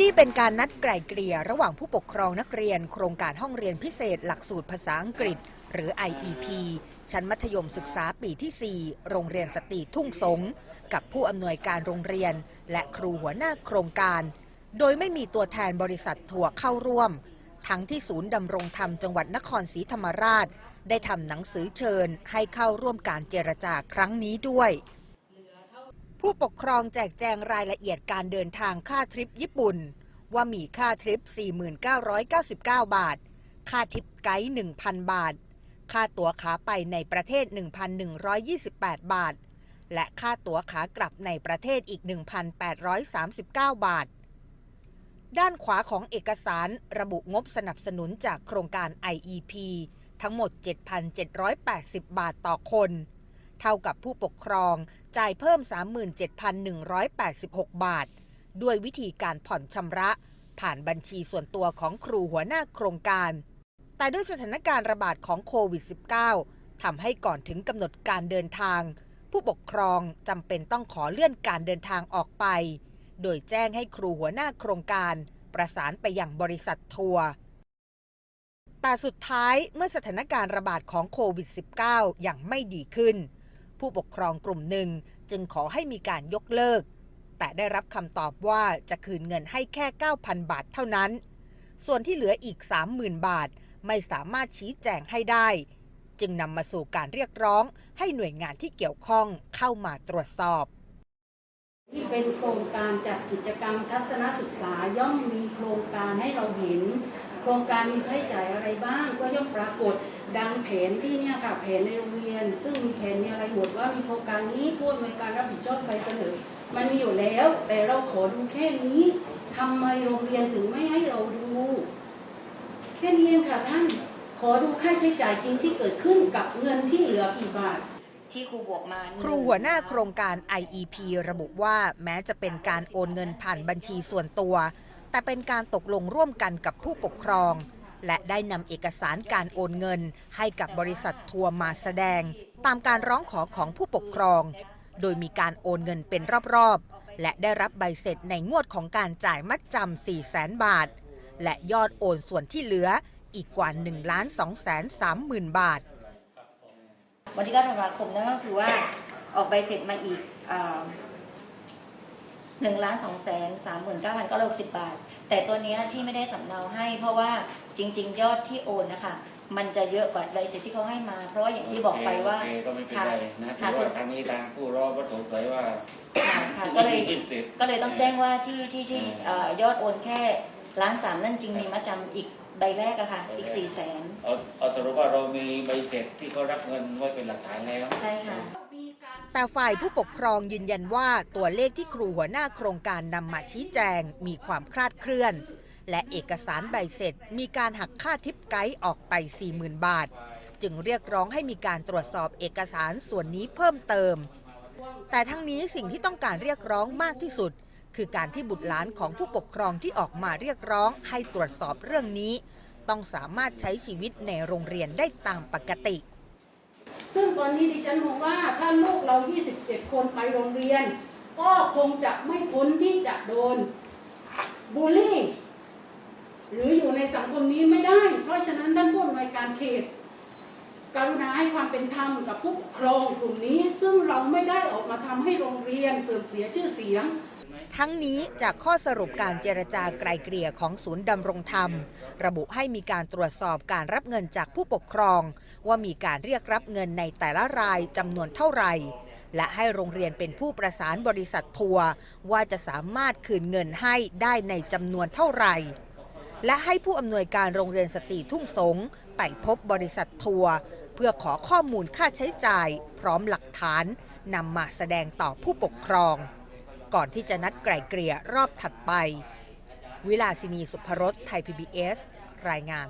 นี่เป็นการนัดไกล่เกลี่ยระหว่างผู้ปกครองนักเรียน โครงการห้องเรียนพิเศษหลักสูตรภาษาอังกฤษ หรือ IEP ชั้นมัธยมศึกษาปีที่ 4 โรงเรียนสตรีทุ่งสง กับผู้อำนวยการโรงเรียน และครูหัวหน้าโครงการ โดยไม่มีตัวแทนบริษัททัวร์เข้าร่วม ทั้งที่ศูนย์ดำรงธรรมจังหวัดนครศรีธรรมราช ได้ทำหนังสือเชิญให้เข้าร่วมการเจรจาครั้งนี้ด้วย ผู้ปกครองแจกแจงรายละเอียดการเดินทางค่าทริปญี่ปุ่น ว่ามีค่าทริป 4999 บาท ค่าทิปไกด์ 1,000 บาท ค่าตั๋วขาไปในประเทศ 1,128 บาท และค่าตั๋วขากลับในประเทศอีก 1,839 บาท ด้านขวาของเอกสารระบุงบสนับสนุนจากโครงการ IEP ทั้งหมด 7,780 บาทต่อคน เท่ากับผู้ปกครองจ่ายเพิ่ม 37,186 บาท ด้วยวิธีการผ่อนชำระ ผ่านบัญชีส่วนตัวของครูหัวหน้าโครงการ แต่ด้วยสถานการณ์ระบาดของโควิด -19 ทำให้ก่อนถึงกำหนดการเดินทาง ผู้ปกครองจำเป็นต้องขอเลื่อนการเดินทางออกไป โดยแจ้งให้ครูหัวหน้าโครงการ ประสานไปยังบริษัททัวร์แต่สุดท้ายเมื่อสถานการณ์ระบาดของโควิด -19 ยังไม่ดีขึ้น ผู้ปกครองกลุ่มหนึ่งจึงขอให้มีการยกเลิก แต่ได้รับคำตอบว่าจะคืนเงินให้แค่ 9,000 บาทเท่านั้น ส่วนที่เหลืออีก 30,000 บาทไม่สามารถชี้แจงให้ได้ จึงนำมาสู่การเรียกร้องให้หน่วยงานที่เกี่ยวข้องเข้ามาตรวจสอบที่เป็นโครงการจัดกิจกรรมทัศนศึกษาย่อมมีโครงการให้เราเห็น โครงการมีค่าใช้จ่ายอะไรบ้างก็ย่อมปรากฏดังแผนที่เนี่ยค่ะแผนในโรงเรียน ซึ่งมีแผนมีอะไรหมดว่ามีโครงการนี้ผู้อำนวยการรับผิดชอบไปเสนอ มันมีอยู่แล้ว แต่เราขอดูแค่นี้ทำไมโรงเรียนถึงไม่ให้เราดู แค่นี้เองค่ะท่านขอดูค่าใช้จ่ายจริงที่เกิดขึ้นกับเงินที่เหลือกี่บาทที่ครูบวกมาครูหัวหน้าโครงการ IEP ระบุว่าแม้จะเป็นการโอนเงินผ่านบัญชีส่วนตัว แต่เป็นการตกลงร่วมกันกับผู้ปกครอง และได้นำเอกสารการโอนเงิน ให้กับบริษัททัวร์มาแสดง ตามการร้องขอของผู้ปกครอง โดยมีการโอนเงินเป็นรอบๆ และได้รับใบเสร็จในงวดของการจ่ายมัดจำ 4 0 0แสนบาท และยอดโอนส่วนที่เหลืออีกกว่า1ล้าน2แสน3หมื่นบาท วันที่9ธันวาคมนั่นก็คือว่าออกใบเสร็จมาอีก หนึ่งล้านสองแสนสามหมื่นเก้าพันเก้าร้อยหกสิบบาท แต่ตัวเนี้ยที่ไม่ได้สำเนาให้ เพราะว่าจริง ๆ ยอดที่โอนนะคะมันจะเยอะกว่าใบเสร็จที่เขาให้มา เพราะว่าอย่างที่บอกไปว่าโอเคก็ไม่เป็นค่ะไรนะค่ะถือว่าทางนี้ทางผู้ร้องก็สงสัยว่าค่ะค่ะก็เลยมีสิทธิ์ก็เลยต้องแจ้งว่าที่ที่ที่เอ่อยอดโอนแค่ล้านสามนั่นจริงมีมาจำอีก ใบแรกอะค่ะ อีกสี่แสนเอาเอาสรุปว่าเรามีใบเสร็จที่เขารับเงินไว้เป็นหลักฐานแล้ว ใช่ค่ะ แต่ฝ่ายผู้ปกครองยืนยันว่าตัวเลขที่ครูหัวหน้าโครงการนำมาชี้แจงมีความคลาดเคลื่อน และเอกสารใบเสร็จมีการหักค่าทิปไกด์ออกไป 40,000 บาท จึงเรียกร้องให้มีการตรวจสอบเอกสารส่วนนี้เพิ่มเติม แต่ทั้งนี้สิ่งที่ต้องการเรียกร้องมากที่สุด คือการที่บุตรหลานของผู้ปกครองที่ออกมาเรียกร้องให้ตรวจสอบเรื่องนี้ ต้องสามารถใช้ชีวิตในโรงเรียนได้ตามปกติ ซึ่งตอนนี้ดิฉันมองว่าถ้าลูกเรา 27 คนไปโรงเรียน ก็คงจะไม่พ้นที่จะโดนบูลลี่ หรืออยู่ในสังคมนี้ไม่ได้ เพราะฉะนั้นท่านผู้อำนวยการเขต กรุณาให้ความเป็นธรรมกับผู้ปกครองกลุ่มนี้ ซึ่งเราไม่ได้ออกมาทำให้โรงเรียนเสื่อมเสียชื่อเสียงทั้งนี้จากข้อสรุปการเจรจาไกลเกลี่ยของศูนย์ดำรงธรรม ระบุให้มีการตรวจสอบการรับเงินจากผู้ปกครอง ว่ามีการเรียกรับเงินในแต่ละรายจำนวนเท่าไหร่ และให้โรงเรียนเป็นผู้ประสานบริษัททัวร์ว่าจะสามารถคืนเงินให้ได้ในจำนวนเท่าไหร่ และให้ผู้อำนวยการโรงเรียนสตรีทุ่งสงไปพบบริษัททัวร์ พื่อขอข้อมูลค่าใช้จ่าย พร้อมหลักฐานนำมาแสดงต่อผู้ปกครอง ก่อนที่จะนัดไกล่เกลี่ยรอบถัดไป วิลาสินีสุภรสไทย PBS รายงาน